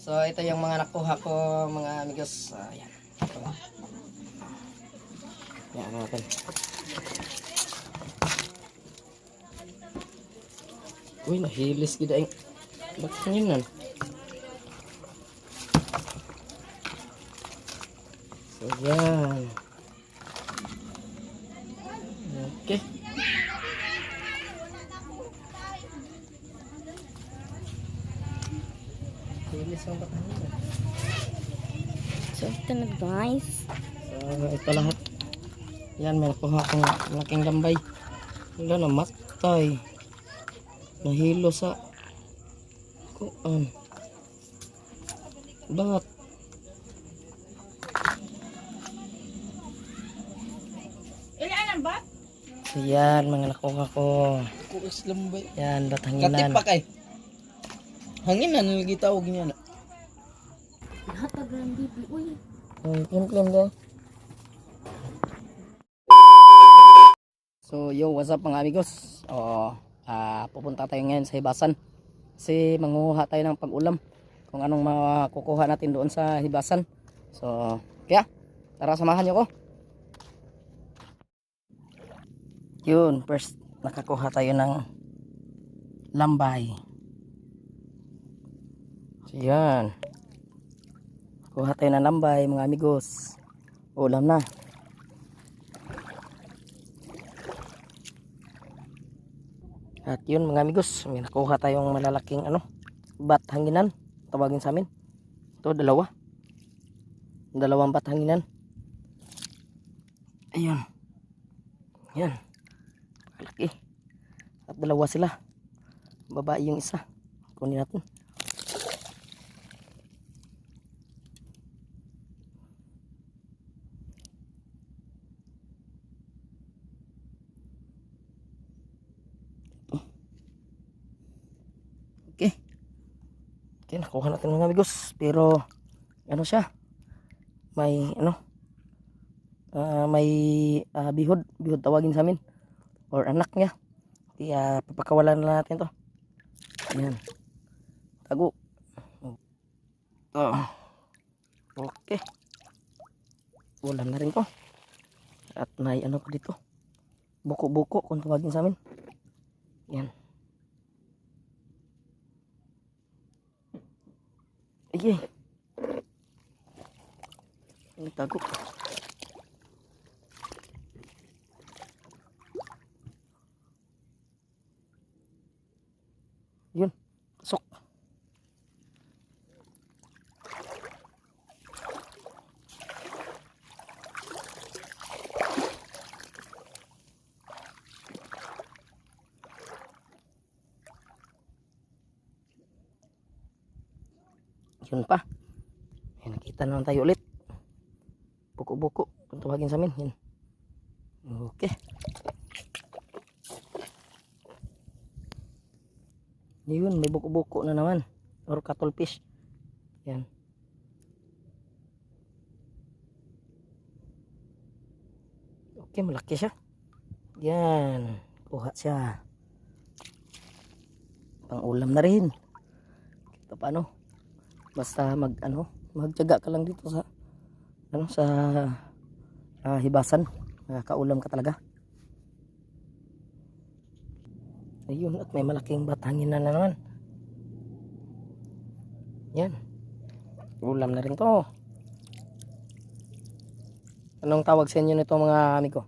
So, ito yung mga nakuha ko, mga amigos. Ah, yan. Ito. Yan natin. Uy, nahilis gida yung... Bakit yun nan? So, yan. Okay. Hilis ang baka nila. So, ito na guys. So, ito lahat. Yan, may nakuha akong malaking gambay. Wala na, matay. Nahilo sa kuan. Bakit? Ilan ba? So, yan, mga nakuha ko. Kuis lambay. Yan, batanginan. Katipak ay. Hangin na nilagi tawag niya na. Lahat na grand baby. Uy, Yung plim-plim din. So, yo, what's up mga amigos? O, ah, pupunta tayo ngayon sa Hibasan. Kasi manguha tayo ng pag-ulam. Kung anong makukuha natin doon sa Hibasan. So, kaya, tara samahan niyo ko. Yun, first, nakakuha tayo ng lambay. So, yan. Kuha tayo ng lambay mga amigos. Ulam na. At yun mga amigos, may nakuha tayong malalaking ano, bat hanginan. Tawagin sa amin. Ito dalawa. Dalawang bat hanginan. Ayun. Yan. Malaki. At dalawa sila. Babae yung isa. Kunin natin. Okay. Okay, nakuha natin mga amigos. Pero, ano siya? May, ano? ah, may ah, bihod. Bihod tawagin sa amin. Or anak niya. Kaya, papakawalan na natin to. Ayan. Tago. Ito. Okay. Ulam na rin to. At may ano pa dito. Buko-buko kung tawagin sa amin. Yan. Sige. Ang tago. Yun. Pasok. Yun pa. Yan, nakita naman tayo ulit. Buko-buko. Kung tawagin sa amin. Yan. Okay. Yun, may buko-buko na naman. Or cuttlefish. Yan. Okay, malaki siya. Yan. Kuha siya. Pang ulam na rin. Kita paano? Basta mag ano, magtiyaga ka lang dito sa ano sa ah, hibasan. Nakakaulam ka talaga. Ayun, at may malaking batangin na naman. Yan. Ulam na rin to. Anong tawag sa inyo nito mga amigo?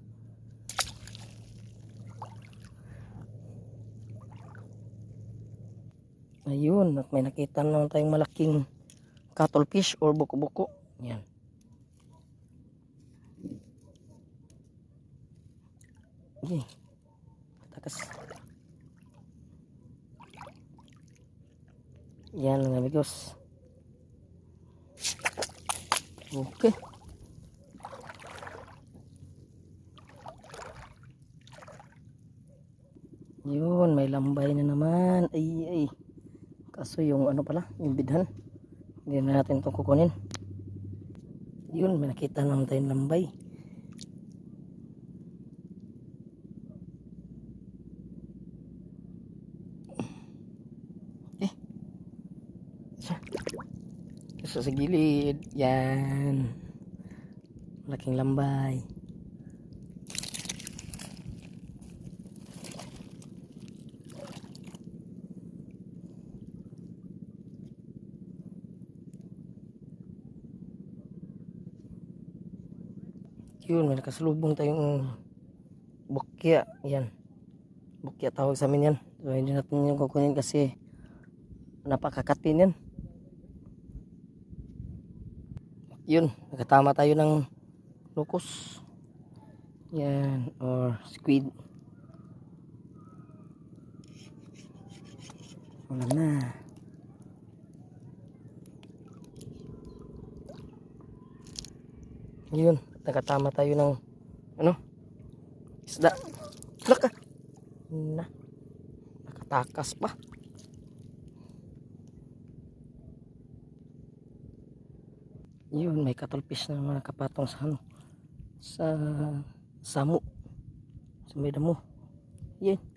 Ayun, at may nakita naman tayong malaking cuttlefish or buko-buko. Yan. Okay. Takas. Yan mga amigos. Okay. Yun, may lambay na naman. Ay, ay. Kaso yung ano pala, yung bidhan. Hindi na natin ito kukunin. Yun, may nakita naman tayong lambay. Eh. So, sa gilid. Yan. Malaking lambay. Yun, may nakasalubong tayong bukya. Yan. Bukya tawag sa amin yan. So, hindi natin yung kukunin kasi napakakatin yan. Yun, nakatama tayo ng locus. Yan, or squid. Wala na. Yun, nakatama tayo ng ano? Isda. Laka. Na. Nakatakas pa. Yun, may katulpis na mga kapatong sa ano. Sa samu. Sa may damo. Yun.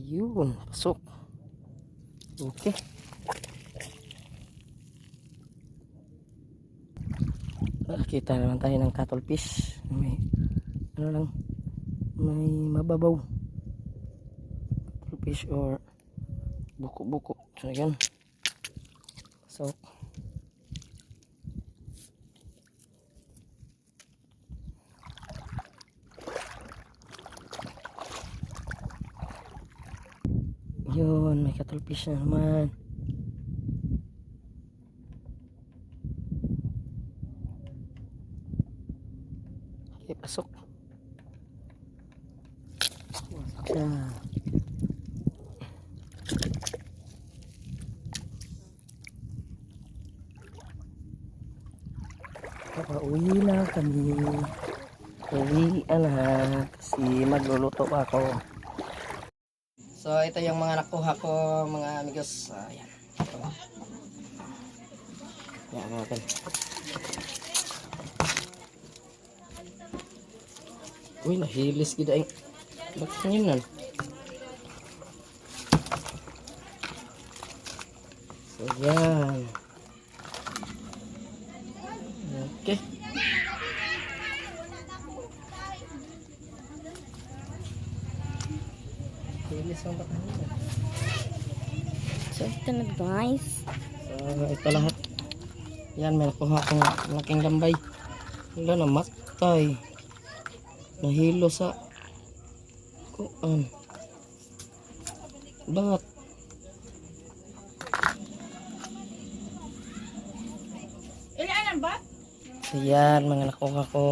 Ayun, pasok. Okay. Nakakita naman tayo ng cuttlefish. May, ano lang, may mababaw. Cuttlefish or buko-buko. So, yun. So, yun, may cuttlefish na naman. Okay, pasok. Pasok siya. Pauwi na kami. Uwi na kasi magluluto pa ako. So ito yung mga nakuha ko mga amigos. Ayan. Ito. Yan natin. Uy, nahilis gida eh. Bakit yun nan? So yan. Okay. Ang baka nila. So, ito na guys. So, ito lahat. Yan, may nakuha akong malaking lambay. Wala na, matay. Nahilo sa kuan. Bakit? Ilan ang bat? So, yan, mga nakuha ko.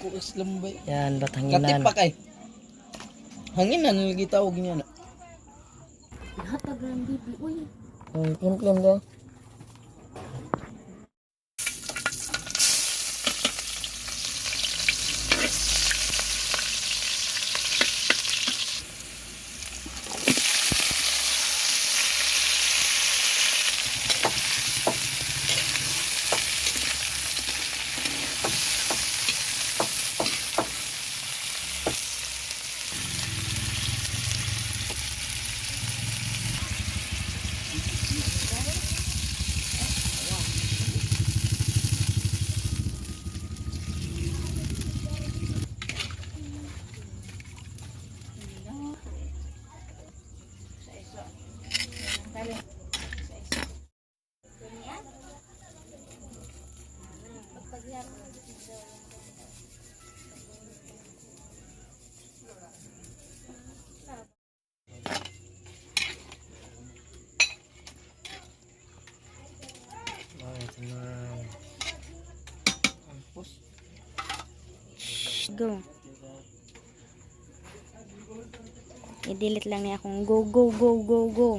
Kuis lambay. Yan, Katip bathanginan. pa kay. Hanginan nalagi tawag niya na. Lahat ang bibi. Uy, Klim-klim daw. Bakit naman? Tapos, go. I-delete lang niya akong go, go, go, go, go.